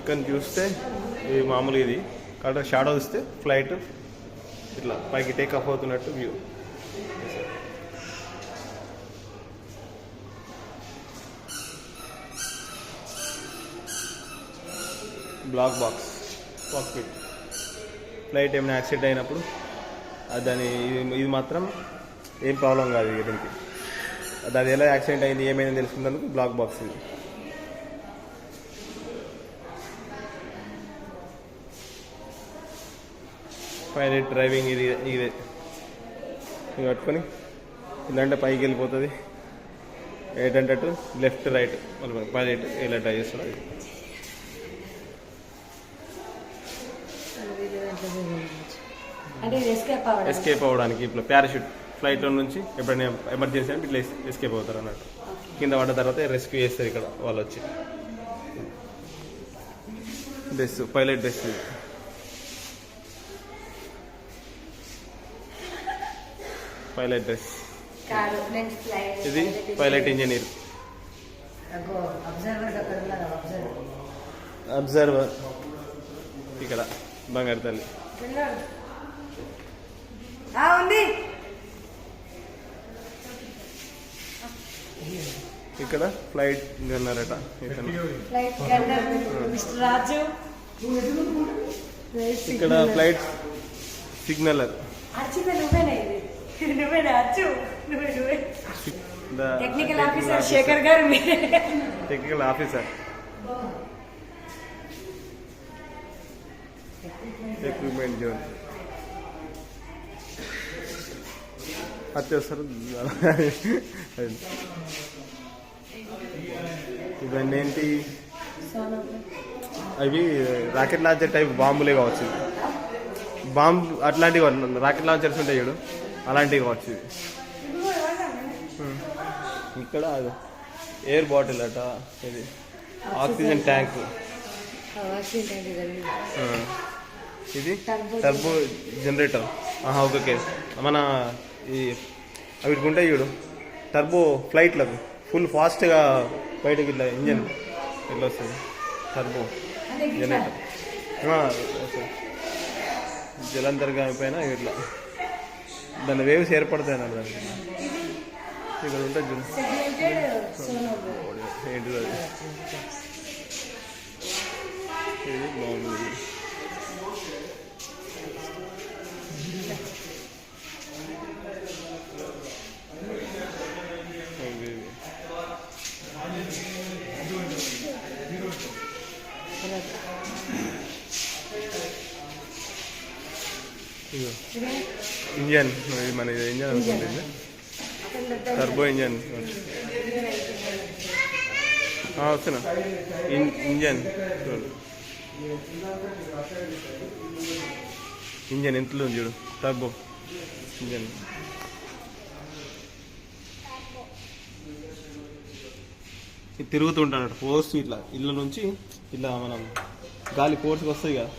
ఇక్కడ చూస్తే ఇది మామూలు ఇది. కాబట్టి షాడో ఇస్తే ఫ్లైట్ ఇట్లా పైకి టేక్ ఆఫ్ అవుతున్నట్టు view black box cockpit flight ఏమైనా యాక్సిడెంట్ అయినప్పుడు దాని ఇది మాత్రం ఏం ప్రాబ్లం కాదు దీనికి అది ఎలా యాక్సిడెంట్ అయింది ఏమైంది తెలుసుకున్నందుకు బ్లాక్ బాక్స్ ఇది. పైలట్ డ్రైవింగ్ ఇది ఇదే. ఇది పట్టుకొని ఇలాంటి పైకి వెళ్ళిపోతుంది. ఏంటంటే అటు లెఫ్ట్ రైట్. మళ్ళీ పైలట్ ఇలా డ్రైవ్ చేస్తుంది ఎస్కేప్ అవ్వడం ఎస్కేప్ అవ్వడానికి. ఇప్పుడు పారాషూట్ ఫ్లైట్లో నుంచి ఎప్పుడైనా ఎమర్జెన్సీ అంటే ఇట్లా ఎస్కేప్ అవుతారు అన్నట్టు. కింద పడ్డ తర్వాత రెస్క్యూ చేస్తారు ఇక్కడ వాళ్ళు వచ్చి. Dress pilot dress pilot dress ఇది పైలట్ ఇంజనీర్ అబ్జర్వర్ ఇక్కడ బంగారు తల్లి. ఉంది. ఇక్కడ ఫ్లైట్ గన్నర్ మిస్టర్ రాజు. ఇక్కడ ఫ్లైట్ సిగ్నలర్ నువ్వేనా? అచ్చు. నువ్వే నువ్వే. టెక్నికల్ ఆఫీసర్ శేఖర్ గారు మీరే టెక్నికల్ ఆఫీసర్ ఎక్విప్మెంట్ జోన్ అత్యవసర ఇవన్నీ ఏంటి అవి రాకెట్ లాంచర్ టైప్ బాంబులే కావచ్చు. బాంబు అట్లాంటివి. రాకెట్ లాంచర్స్ ఉంటాయి చూడు. అలాంటివి కావచ్చు. ఇవి. ఇక్కడ ఎయిర్ బాటిల్ అట ఇది ఆక్సిజన్ ట్యాంక్ ఇది టర్బో జనరేటర్ ఆహా ఓకే మన ఈ అవి ఉంటాయి చూడు. టర్బో ఫ్లైట్లకు ఫుల్ ఫాస్ట్గా బయటకి ఇట్లా ఇంజన్ ఇట్లా వస్తుంది. టర్బో జనరేటర్ జలంతర్గామి పైన ఇట్లా. దాని వేవ్స్ ఏర్పడతాయి అన్నారు దానికి. ఇక్కడ ఉంటుంది చూడు. ఏంటిది అది? ఇది బాగుంది ఇవి ఇవి. ఇదిగో. ఇంజన్ ఇది మన ఇది ఇంజన్ అనుకుంటుంది టర్బో ఇంజన్ ఆ, వస్తున్నా ఇంజన్ ఇంజన్ ఎంతలో ఉంది చూడు టర్బో ఇంజన్ ఇది తిరుగుతుంటాడు ఫోర్స్ ఇట్లా ఇళ్ళ నుంచి ఇట్లా మనం గాలి ఫోర్స్కి వస్తుంది కదా.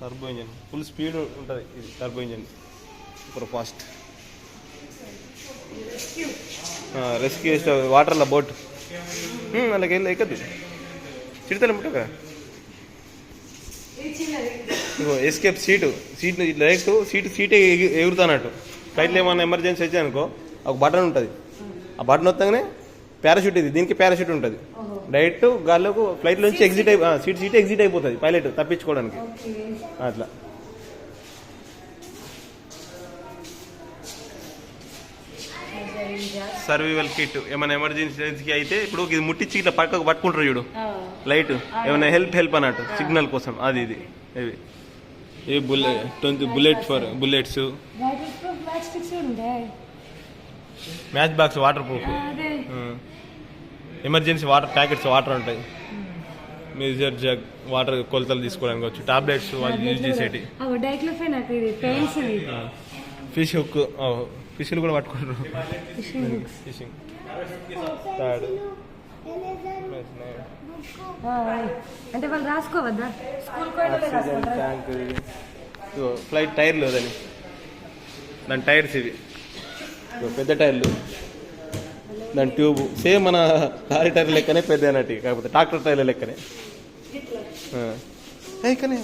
టర్బో ఇంజన్ ఫుల్ స్పీడ్ ఉంటుంది ఇది turbo engine super fast rescue చేసిన వాటర్లో బోట్ అలాగే వెళ్ళి ఎక్కదు చిడతలు ముట్ట escape seat seat direct seat సీటే ఎగి- ఎగురుతానట్టు. ఫ్లైట్లో ఏమైనా ఎమర్జెన్సీ వచ్చాయనుకో ఒక బటన్ ఉంటుంది. ఆ బటన్ వస్తాగానే పారాషూట్ ఇది దీనికి పారాషూట్ ఉంటుంది. డైరెక్ట్ గాల్లోకి ఫ్లైట్ నుంచి ఎగ్జిట్ అయి సీట్. సీట్ ఎగ్జిట్ అయిపోతుంది పైలట్ తప్పించుకోవడానికి. ఓకే. అట్లా. సర్వైవల్ కిట్ ఏమైనా ఎమర్జెన్సీకి అయితే ఇప్పుడు ఇది ముట్టించి ఇట్లా పక్కకు పట్టుకుంటారు చూడు. లైట్ ఏమైనా హెల్ప్ హెల్ప్ అన్నట్టు సిగ్నల్ కోసం అది ఇది ఇవి. ఇవి bullet twenty bullet for bullets waterproof plastics ఉండే మ్యాచ్ బాక్స్ వాటర్ ప్రూఫ్. అదే. ఎమర్జెన్సీ వాటర్ ప్యాకెట్స్ వాటర్ ఉంటాయి. మేజర్ జగ్ వాటర్ కొలతలు తీసుకోవడానికి వచ్చు టాబ్లెట్స్ వాళ్ళు యూజ్ చేసేటి. ఫిష్ హుక్ ఫిష్లు కూడా పట్టుకుంటారు ఫిషింగ్ థర్డ్ అంటే వాళ్ళు రాసుకోవద్దా? ఫ్లైట్ టైర్లు దాని దాని టైర్స్ ఇవి. పెద్ద టైర్లు. దాని ట్యూబ్. సేమ్ మన లారీ టైర్ లెక్కనే పెద్ద అన్నట్టు కాకపోతే ట్రాక్టర్ టైర్ల లెక్కనే. కానీ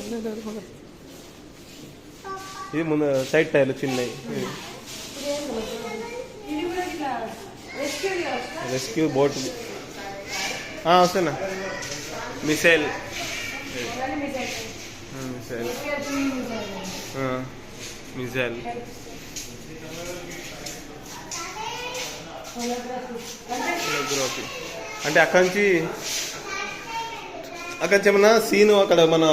ఇది ముందు సైడ్ టైర్లు చిన్నవి. Rescue boat. వస్తున్నా. మిసైల్. మిసైల్. మిసైల్. అంటే అక్కడి నుంచి అక్కడ నుంచి ఏమన్నా సీన్ అక్కడ మన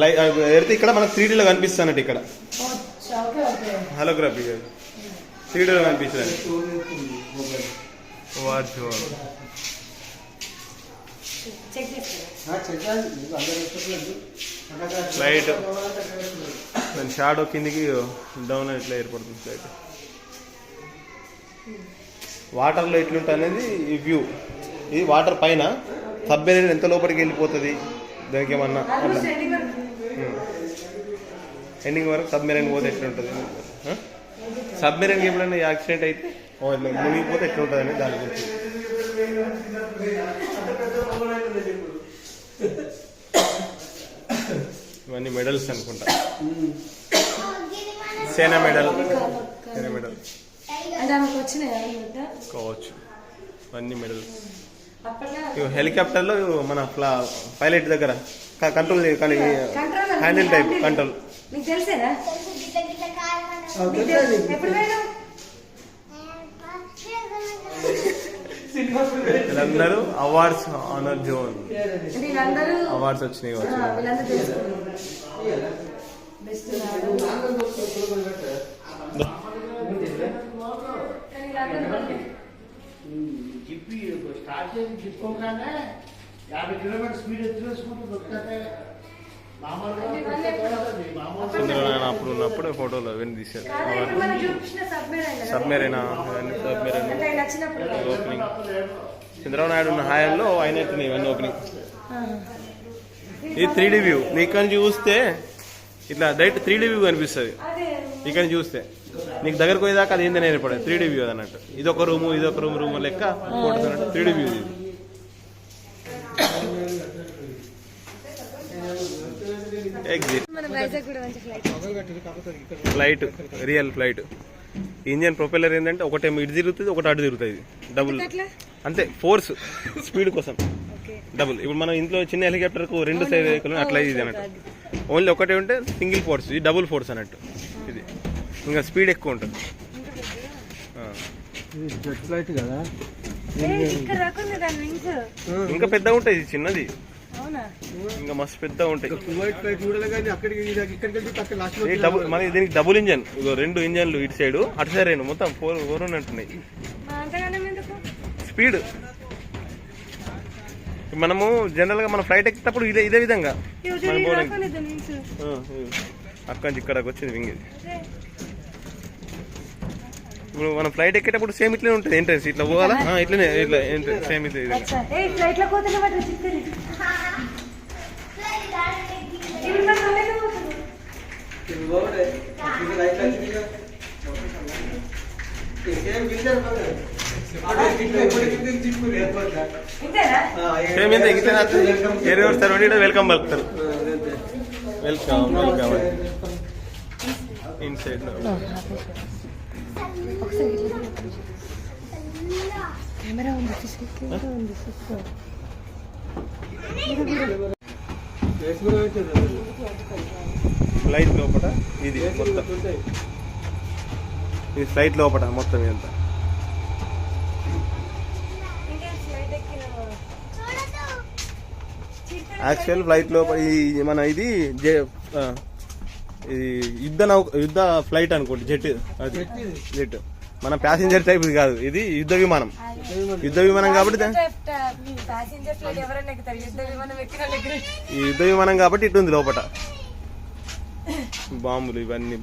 లై ఎడితే ఇక్కడ మనకు త్రీ డీలో కనిపిస్తానట్టు ఇక్కడ. హలోగ్రఫీ త్రీడీలో కనిపిస్తుంది వాచ్ లైట్ దాని షాడో కిందికి డౌన్ ఇట్లా ఏర్పడుతుంది లైట్ వాటర్లో ఎట్లుంటుంది అనేది ఈ వ్యూ. ఇది వాటర్ పైన సబ్మెరీన్ ఎంత లోపలికి వెళ్ళిపోతుంది? దానికి ఏమన్నా అట్లా ఎండింగ్ వరకు. సబ్మెరీన్ పోతే ఎట్లుంటుంది? సబ్మెరీన్ ఎప్పుడైనా యాక్సిడెంట్ అయితే మునిగిపోతే ఎట్లుంటుంది అనేది దాని గురించి. ఇవన్నీ మెడల్స్ అనుకుంటా. సేనా మెడల్. సేనా మెడల్. అంటే ఆమెకు వచ్చినాయి అనుకుంటా కావచ్చు. అప్పట్లో ఇవి హెలికాప్టర్లో మన పైలట్ దగ్గర కంట్రోల్ హ్యాండిల్ టైప్ కంట్రోల్. వీళ్ళందరూ అవార్డ్స్ ఆనర్ జోన్. అవార్డ్స్ వచ్చినాయి ఆ, కావచ్చు వీళ్ళందరూ తెలుసుకున్నారు బెస్ట్ కానీ వీళ్ళందరూ జిప్పి స్టార్ట్ చేసి జిప్పుకోగానే యాభై కిలోమీటర్ స్పీడ్ మామూలు చంద్రనారాయణ అప్పుడు ఉన్నప్పుడు ఫోటోలు అవన్నీ తీశారు. చూపించిన సబ్మెరైన్ అవన్నీ ఓపెనింగ్ చంద్రబాబు నాయుడు ఉన్న హాయంలో ఆయన ఇవన్నీ ఓపెనింగ్. ఇది త్రీ డీ వ్యూ నీ ఇక్కడ నుంచి చూస్తే ఇట్లా డైరెక్ట్ త్రీ డీ వ్యూ కనిపిస్తుంది. ఇక్కడ చూస్తే. నీకు దగ్గరకు పోయేదాకా అది ఏందని ఏర్పడదు త్రీ డీ వ్యూ అది అన్నట్టు ఇది ఒక రూము ఇది ఒక రూమ్ రూమ్ లెక్క ఫోటోస్ అన్నట్టు త్రీ డీ వ్యూ ఇది. Exit flight real flight engine propeller ఏంటంటే ఒకటేమో ఇటు తిరుగుతుంది ఒకటి అటు తిరుగుతుంది. డబుల్ అంతే ఫోర్స్ స్పీడ్ కోసం. డబుల్ ఇప్పుడు మనం ఇంట్లో చిన్న హెలికాప్టర్కు రెండు సైడ్ వెహికల్ అట్లా ఇది అన్నట్టు. ఓన్లీ ఒకటే ఉంటే సింగిల్ ఫోర్స్ ఇది డబుల్ ఫోర్స్ అన్నట్టు. ఇంకా స్పీడ్ ఎక్కువ ఉంటుంది. ఆ. జెట్ ఫ్లైట్ కదా? ఇక్కడ రాకుండా దాని వింగ్స్ ఇంకా పెద్దగా ఉంటాయి ఇది చిన్నది. అవునా? ఇంకా మస్తు పెద్దగా ఉంటాయి. మన దీనికి డబుల్ ఇంజన్ ఇగో రెండు ఇంజన్లు ఇటు సైడ్ అటు సైడ్ రెండు మొత్తం ఫోర్ ఫోర్ ఉన్నట్టున్నాయి మా అంతగానం ఎందుకు? స్పీడ్. మనము జనరల్గా మన ఫ్లైట్ ఎక్కేటప్పుడు ఇదే ఇదే విధంగా. అక్కడి నుంచి ఇక్కడికి వచ్చింది వింగ్ ఇది. ఇప్పుడు మనం ఫ్లైట్ ఎక్కేటప్పుడు సేమ్ ఇట్లనే ఉంటుంది ఎంట్రెన్స్ ఇట్లా పోవాలా? ఆ, ఇట్లనే ఇట్లా ఎంట్రెన్స్ సేమ్ ఇది ఇది. అచ్చా. ఏ ఫ్లైట్లో పోతున్నా మాట చిక్కరి ఇప్పుడు మనం అలాగే పోతున్నాం. ఇంతేనా? సేమ్ ఇంత ఇట్లా ఏరే వస్తారు వెల్కమ్ పలుకుతారు. వెల్కమ్ వెల్కమ్ ఇన్సైడ్ కెమెరా ఉంది కెమెరా ఉంది ఫ్లైట్ లోపట ఇది మొత్తం. ఇది ఫ్లైట్ లోపట మొత్తం ఇదంతా. యాక్చువల్ ఫ్లైట్ లోపల ఈ మన ఇది జే ఇది యుద్ధ నౌ యుద్ధ ఫ్లైట్ అనుకోండి జెట్ అది జెట్ మన ప్యాసింజర్ టైప్ ఇది కాదు ఇది యుద్ధ విమానం యుద్ధ విమానం కాబట్టి. ఈ యుద్ధ విమానం కాబట్టి ఇటు ఉంది లోపల బాంబులు ఇవన్నీ.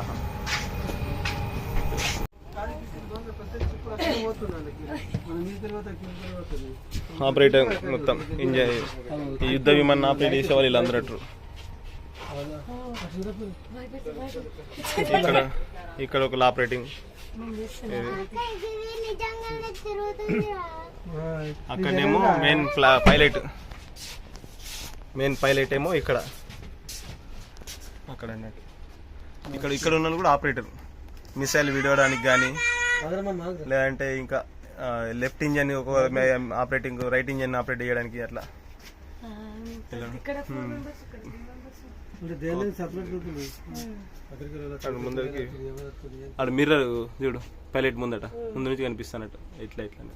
ఆహా. ఆపరేటర్ మొత్తం ఎంజాయ్ ఈ యుద్ధ విమానం ఆపరేట్ చేసే వాళ్ళు వీళ్ళందరూ. ఇక్కడ ఇక్కడ ఒక ఆపరేటింగ్. అక్కడనేమో మెయిన్ పైలట్ మెయిన్ పైలట్ ఏమో ఇక్కడ. అక్కడ అన్నట్టు ఇక్కడ ఇక్కడ ఉన్న కూడా ఆపరేటర్. మిసైల్ విడవడానికి కానీ లేదంటే ఇంకా లెఫ్ట్ ఇంజన్ ఒక ఆపరేటింగ్ రైట్ ఇంజన్ ఆపరేట్ చేయడానికి అట్లా. ముందరికి. మిర్రర్ చూడు పైలట్ ముందట. ముందు నుంచి కనిపిస్తానట్టు. ఇట్లా ఇట్లా అని.